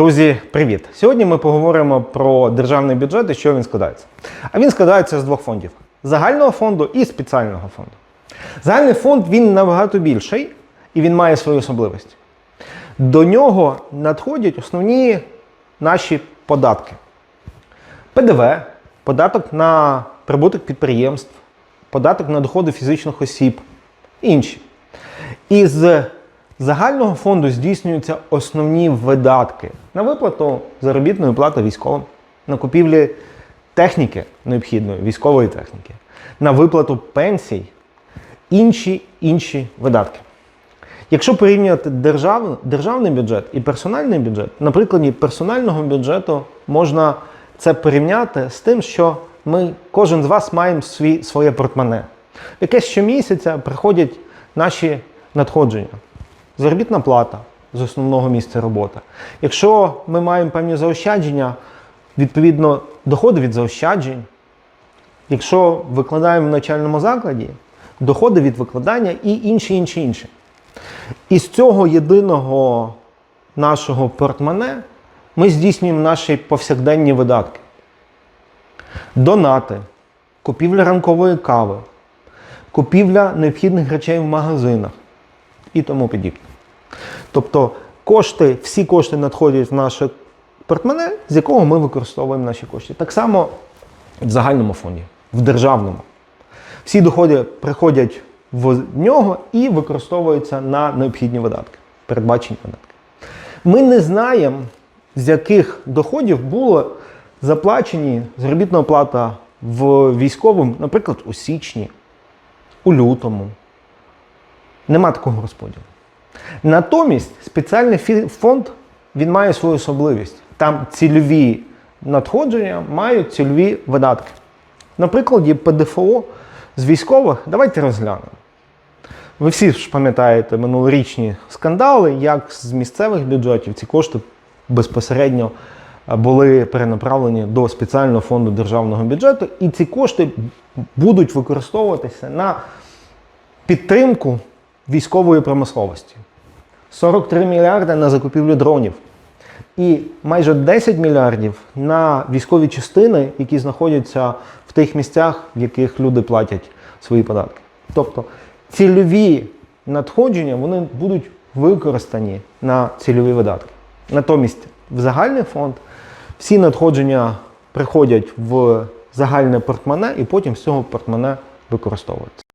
Друзі, привіт! Сьогодні ми поговоримо про державний бюджет і що він складається. А він складається з двох фондів: загального фонду і спеціального фонду. Загальний фонд він набагато більший і він має свої особливості. До нього надходять основні наші податки: ПДВ, податок на прибуток підприємств, податок на доходи фізичних осіб, інші. Із загального фонду здійснюються основні видатки на виплату заробітної плати військовим, на купівлі техніки необхідної, військової техніки, на виплату пенсій, інші інші видатки. Якщо порівнювати держав, державний бюджет і персональний бюджет, на прикладі персонального бюджету можна це порівняти з тим, що ми, кожен з вас маємо свій, своє портмоне. Яке щомісяця приходять наші надходження. Заробітна плата з основного місця роботи. Якщо ми маємо певні заощадження, відповідно доходи від заощаджень. Якщо викладаємо в навчальному закладі, доходи від викладання і інші, інші, інші. Із цього єдиного нашого портмоне ми здійснюємо наші повсякденні видатки. Донати, купівля ранкової кави, купівля необхідних речей в магазинах і тому подібне. Тобто кошти, всі кошти надходять в наше портмоне, з якого ми використовуємо наші кошти. Так само в загальному фонді, в державному. Всі доходи приходять в нього і використовуються на необхідні видатки, передбачені видатки. Ми не знаємо, з яких доходів було заплачені заробітна плата в військовому, наприклад, у січні, у лютому. Нема такого розподілу. Натомість спеціальний фонд він має свою особливість. Там цільові надходження мають цільові видатки. На прикладі ПДФО з військових давайте розглянемо. Ви всі ж пам'ятаєте минулорічні скандали, як з місцевих бюджетів ці кошти безпосередньо е, були перенаправлені до спеціального фонду державного бюджету, і ці кошти будуть використовуватися на підтримку військової промисловості. 43 мільярди на закупівлю дронів. І майже 10 мільярдів на військові частини, які знаходяться в тих місцях, в яких люди платять свої податки. Тобто цільові надходження вони будуть використані на цільові видатки. Натомість в загальний фонд всі надходження приходять в загальне портмоне і потім з цього портмоне використовуються.